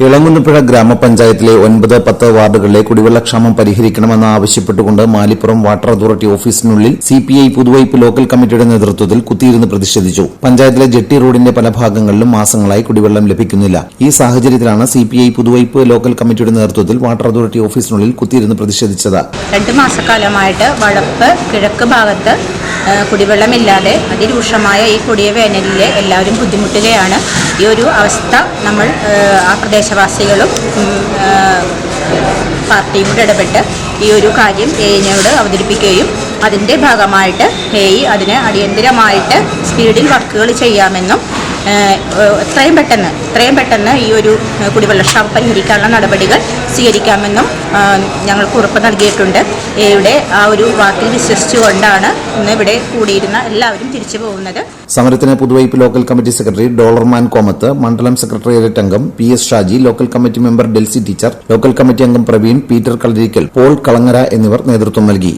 ഇളങ്കുന്നപ്പുഴ ഗ്രാമപഞ്ചായത്തിലെ ഒൻപത് പത്ത് വാർഡുകളിലെ കുടിവെള്ളക്ഷാമം പരിഹരിക്കണമെന്ന് ആവശ്യപ്പെട്ടുകൊണ്ട് മാലിപ്പുറം വാട്ടർ അതോറിറ്റി ഓഫീസിനുള്ളിൽ സിപിഐ പുതുവൈപ്പ് ലോക്കൽ കമ്മിറ്റിയുടെ നേതൃത്വത്തിൽ കുത്തിയിരുന്ന് പ്രതിഷേധിച്ചു. പഞ്ചായത്തിലെ ജെട്ടി റോഡിന്റെ പല ഭാഗങ്ങളിലും മാസങ്ങളായി കുടിവെള്ളം ലഭിക്കുന്നില്ല. ഈ സാഹചര്യത്തിലാണ് സിപിഐ പുതുവൈപ്പ് ലോക്കൽ കമ്മിറ്റിയുടെ നേതൃത്വത്തിൽ വാട്ടർ അതോറിറ്റി ഓഫീസിനുള്ളിൽ കുത്തിയിരുന്ന് പ്രതിഷേധിച്ചത്. രണ്ട് മാസക്കാലമായിട്ട് വളപ്പ് കിഴക്ക് ഭാഗത്ത് കുടിവെള്ളമില്ലാതെ അതിരൂക്ഷമായ ഈ കൊടിയ വേനലിൽ എല്ലാവരും ബുദ്ധിമുട്ടുകയാണ്. ഈ ഒരു അവസ്ഥ നമ്മൾ ആ, പ്രദേശവാസികളും പാർട്ടിയും കൂടെ ഇടപെട്ട് ഈ ഒരു കാര്യം എയിനോട് അവതരിപ്പിക്കുകയും അതിന്റെ ഭാഗമായിട്ട് എയി അതിന് അടിയന്തിരമായിട്ട് സ്പീഡിൽ വർക്കുകൾ ചെയ്യാമെന്നും എത്രയും പെട്ടെന്ന് എത്രയും പെട്ടെന്ന് ഈ ഒരു കുടിവെള്ളക്ഷാമം പരിഹരിക്കാനുള്ള നടപടികൾ സ്വീകരിക്കാമെന്നും ഞങ്ങൾക്ക് ഉറപ്പ് നൽകിയിട്ടുണ്ട്. എയുടെ ആ ഒരു വാക്കിൽ വിശ്വസിച്ചുകൊണ്ടാണ് ഇന്ന് ഇവിടെ കൂടിയിരുന്ന എല്ലാവരും തിരിച്ചു പോകുന്നത്. സമരത്തിന് പുതുവൈപ്പ് ലോക്കൽ കമ്മിറ്റി സെക്രട്ടറി ഡോളർമാൻ കോമത്ത് മണ്ഡലം സെക്രട്ടേറിയറ്റ് അംഗം P S Shaji local committee member Delsy teacher local committee അംഗം പ്രവീൺ പീറ്റർ കളരിക്കൽ പോൾ കളങ്ങര എന്നിവർ നേതൃത്വം നൽകി.